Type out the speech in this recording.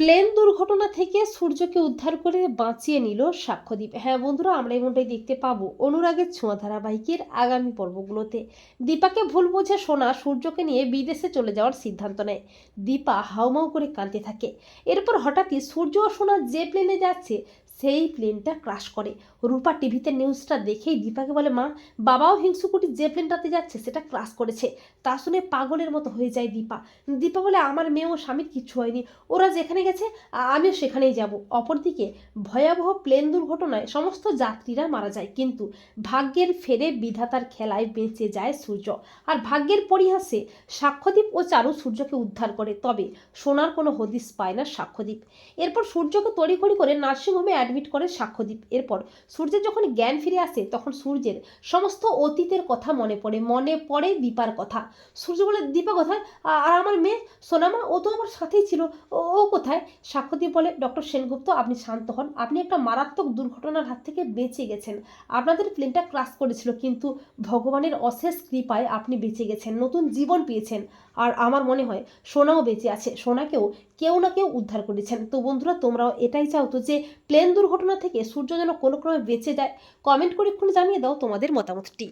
Plane দুর্ঘটনা থেকে সূর্যকে উদ্ধার করে বাঁচিয়ে নিল সাক্ষ্যদ্বীপ। হ্যাঁ বন্ধুরা, আমরা এমনটাই দেখতে পাবো অনুরাগের ছোঁয়া ধারাবাহিকের আগামী পর্বগুলোতে। দীপাকে ভুল বুঝে সোনা সূর্যকে নিয়ে বিদেশে চলে যাওয়ার সিদ্ধান্ত নেয়। দীপা হাউমাউ করে কাঁদতে থাকে। এরপর হঠাৎই সূর্য ও সোনা যে প্লেনে যাচ্ছে সেই প্লেনটা ক্রাশ করে। রূপা টিভিতে নিউজটা দেখেই দীপাকে বলে, মা, বাবাও হিংসুকুটি যে প্লেনটাতে যাচ্ছে, সেটা ক্রাশ করেছে। তা শুনে পাগলের মতো হয়ে যায় দীপা। দীপা বলে, আমার মেয়ে ও স্বামীর কিচ্ছু হয়নি। ওরা যেখানে গেছে আমিও সেখানেই যাব। অপরদিকে ভয়াবহ প্লেন দুর্ঘটনায় সমস্ত যাত্রীরা মারা যায়। কিন্তু ভাগ্যের ফেরে বিধাতার খেলায় বেঁচে যায় সূর্য। আর ভাগ্যের পরিহাসে সাক্ষ্যদ্বীপ ও চারু সূর্যকে উদ্ধার করে। তবে সোনার কোনো হদিস পায় না সাক্ষ্যদ্বীপ। এরপর সূর্যকে তড়িঘড়ি করে নার্সিংহোমে অ্যাডমিট করে সাক্ষ্যদ্বীপ এরপর সূর্যের যখন জ্ঞান ফিরে আসে, তখন সূর্যের সমস্ত অতীতের কথা মনে পড়ে মনে পড়ে দীপার কথা। সূর্য বলে, দীপা কোথায়? আ- আর আমার মেয়ে সোনামা, ও তো আমার সাথেই ছিল। ও ও কোথায়? সাক্ষ্যদ্বীপ বলে, ডক্টর সেনগুপ্ত, আপনি শান্ত হন। আপনি একটা মারাত্মক দুর্ঘটনার হাত থেকে বেঁচে গেছেন। আপনাদের প্লেনটা ক্রাশ করেছিল, কিন্তু ভগবানের অশেষ কৃপায় আপনি বেঁচে গেছেন। নতুন জীবন পেয়েছেন। আর আমার মনে হয়, সোনাও বেঁচে আছে। সোনাকেও কেউ না কেউ উদ্ধার করেছেন। তো বন্ধুরা, তোমরাও এটাই চাও তো যে, প্লেন দুর্ঘটনা থেকে সূর্য যেন কোনো ক্রমে বেঁচে যায় কমেন্ট করে এক্ষুনি জানিয়ে দাও তোমাদের মতামতটি।